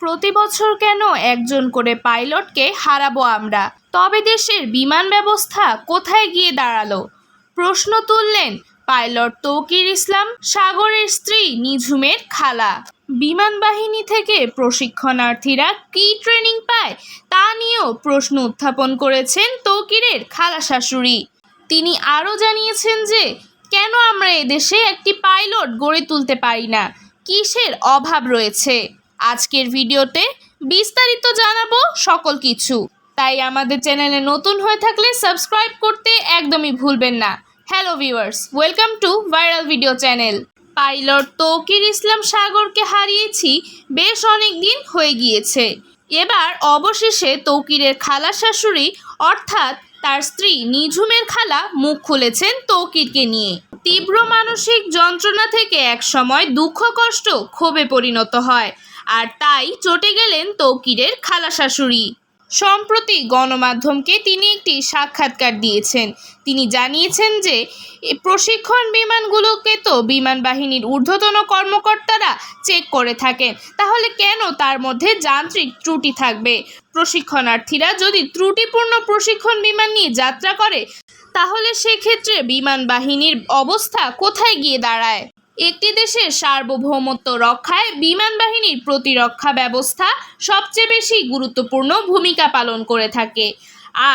প্রতি বছর কেন একজন করে পাইলটকে হারাবো আমরা? তবে দেশের বিমান ব্যবস্থা কোথায় গিয়ে দাঁড়াল? প্রশ্ন তুললেন পাইলট তৌকির ইসলাম, সাগরের স্ত্রী নিঝুমের খালা। বিমান বাহিনী থেকে প্রশিক্ষণার্থীরা কী ট্রেনিং পায় তা নিয়েও প্রশ্ন উত্থাপন করেছেন তৌকিরের খালা শাশুড়ি। তিনি আরও জানিয়েছেন যে, কেন আমরা এদেশে একটি পাইলট গড়ে তুলতে পারি না? কিসের অভাব রয়েছে? আজকের ভিডিওতে বিস্তারিত জানাব সকল কিছু। তাই আমাদের চ্যানেলে নতুন হয়ে থাকলে সাবস্ক্রাইব করতে একদমই ভুলবেন না। Hello viewers, welcome to viral video channel. Pilot Taukir Islam সাগরকে হারিয়েছি বেশ অনেক দিন হয়ে গিয়েছে। এবার অবশেষে তৌকিরের খালা শাশুড়ি, অর্থাৎ তার স্ত্রী নিঝুমের খালা মুখ খুলেছেন তৌকিরকে নিয়ে। তীব্র মানসিক যন্ত্রণা থেকে একসময় দুঃখ কষ্ট ক্ষোভে পরিণত হয়। আর তাই চটে গেলেন তৌকিরের খালা শাশুড়ি সম্প্রতি গণমাধ্যমকে তিনি একটি সাক্ষাৎকার দিয়েছেন। তিনি জানিয়েছেন যে প্রশিক্ষণ বিমানগুলোকে তো বিমান বাহিনীর ঊর্ধ্বতন কর্মকর্তারা চেক করে থাকেন। তাহলে কেন তার মধ্যে যান্ত্রিক ত্রুটি থাকবে? প্রশিক্ষণার্থীরা যদি ত্রুটিপূর্ণ প্রশিক্ষণ বিমান নিয়ে যাত্রা করে, তাহলে সেক্ষেত্রে বিমান বাহিনীর অবস্থা কোথায় গিয়ে দাঁড়ায়? একটি দেশের সার্বভৌমত্ব রক্ষায় বিমান বাহিনীর প্রতিরক্ষা ব্যবস্থা সবচেয়ে বেশি গুরুত্বপূর্ণ ভূমিকা পালন করে থাকে।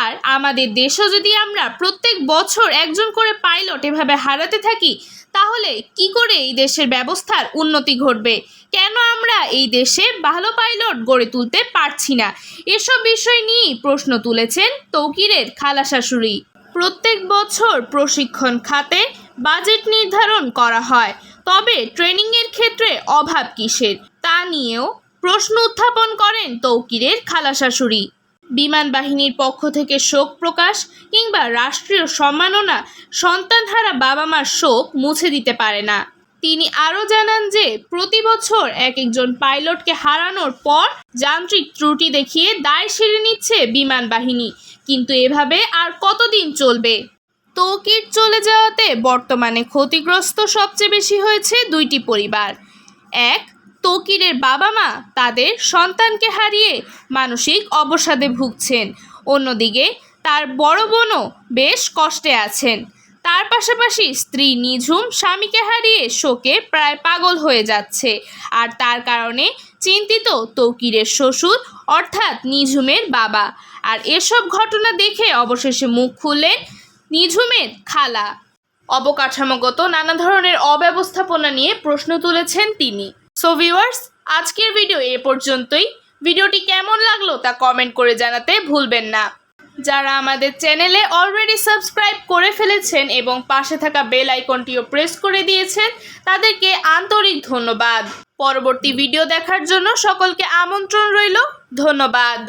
আর আমাদের দেশও যদি আমরা প্রত্যেক বছর একজন করে পাইলট এভাবে হারাতে থাকি, তাহলে কি করে এই দেশের ব্যবস্থার উন্নতি ঘটবে? কেন আমরা এই দেশে ভালো পাইলট গড়ে তুলতে পারছি না? এসব বিষয় নিয়েই প্রশ্ন তুলেছেন তৌকিরের খালা শাশুড়ি প্রত্যেক বছর প্রশিক্ষণ খাতে বাজেট নির্ধারণ করা হয়। তবে ট্রেনিংয়ের ক্ষেত্রে অভাব কিসের? তা নিয়েও প্রশ্ন উত্থাপন করেন তৌকিরের খালা শাশুড়ি বিমান বাহিনীর পক্ষ থেকে শোক প্রকাশ কিংবা রাষ্ট্রীয় সম্মাননা সন্তানহারা বাবা মার শোক মুছে দিতে পারে না। তিনি আরও জানান যে, প্রতি বছর এক একজন পাইলটকে হারানোর পর যান্ত্রিক ত্রুটি দেখিয়ে দায় সেরে নিচ্ছে বিমান বাহিনী। কিন্তু এভাবে আর কতদিন চলবে? তৌকির চলে যাওয়াতে বর্তমানে ক্ষতিগ্রস্ত সবচেয়ে বেশি হয়েছে দুইটি পরিবার। এক তৌকিরের বাবা মা তাদের সন্তানকে হারিয়ে মানসিক অবসাদে ভুগছেন। অন্যদিকে, তার বড় বোনও বেশ কষ্টে আছেন। তার পাশাপাশি স্ত্রী নিঝুম স্বামীকে হারিয়ে শোকে প্রায় পাগল হয়ে যাচ্ছে। আর তার কারণে চিন্তিত তৌকিরের শ্বশুর, অর্থাৎ নিঝুমের বাবা। আর এসব ঘটনা দেখে অবশেষে মুখ খুললেন নিঝুমের খালা। অবকাঠামোগত নানা ধরনের অব্যবস্থাপনা নিয়ে প্রশ্ন তুলেছেন তিনি। সো ভিউয়ার্স আজকের ভিডিও এ পর্যন্তই। ভিডিওটি কেমন লাগল তা কমেন্ট করে জানাতে ভুলবেন না। যারা আমাদের চ্যানেলে অলরেডি সাবস্ক্রাইব করে ফেলেছেন এবং পাশে থাকা বেল আইকনটিও প্রেস করে দিয়েছেন, তাদেরকে আন্তরিক ধন্যবাদ। পরবর্তী ভিডিও দেখার জন্য সকলকে আমন্ত্রণ রইল। ধন্যবাদ।